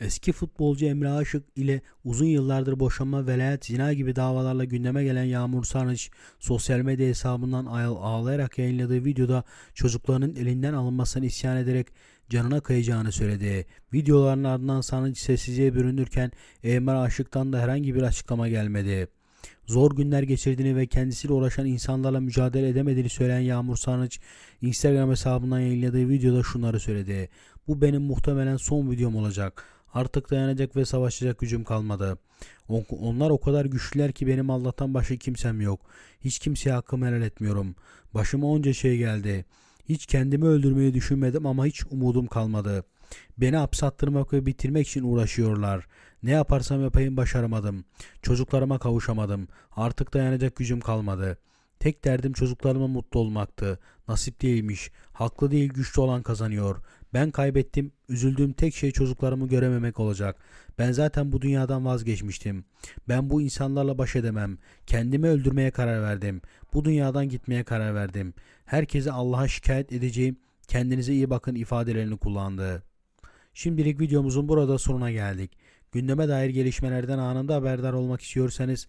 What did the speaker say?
Eski futbolcu Emre Aşık ile uzun yıllardır boşanma, velayet, zina gibi davalarla gündeme gelen Yağmur Sarnıç sosyal medya hesabından ağ- ağlayarak yayınladığı videoda çocuklarının elinden alınmasını isyan ederek canına kıyacağını söyledi. Videoların ardından Sarnıç sessizliğe bürünürken Emre Aşık'tan da herhangi bir açıklama gelmedi. Zor günler geçirdiğini ve kendisiyle uğraşan insanlarla mücadele edemediğini söyleyen Yağmur Sarnıç, Instagram hesabından yayınladığı videoda şunları söyledi. Bu benim muhtemelen son videom olacak. Artık dayanacak ve savaşacak gücüm kalmadı. On- Onlar o kadar güçlüler ki benim Allah'tan başka kimsem yok. Hiç kimseye hakkımı helal etmiyorum. Başıma onca şey geldi. Hiç kendimi öldürmeyi düşünmedim ama hiç umudum kalmadı. Beni hapse attırmak ve bitirmek için uğraşıyorlar. Ne yaparsam yapayım başaramadım. Çocuklarıma kavuşamadım. Artık dayanacak gücüm kalmadı. Tek derdim çocuklarıma mutlu olmaktı. Nasip değilmiş. Haklı değil güçlü olan kazanıyor. Ben kaybettim. Üzüldüğüm tek şey çocuklarımı görememek olacak. Ben zaten bu dünyadan vazgeçmiştim. Ben bu insanlarla baş edemem. Kendimi öldürmeye karar verdim. Bu dünyadan gitmeye karar verdim. Herkese Allah'a şikayet edeceğim. Kendinize iyi bakın ifadelerini kullandı. Şimdilik videomuzun burada sonuna geldik. Gündeme dair gelişmelerden anında haberdar olmak istiyorsanız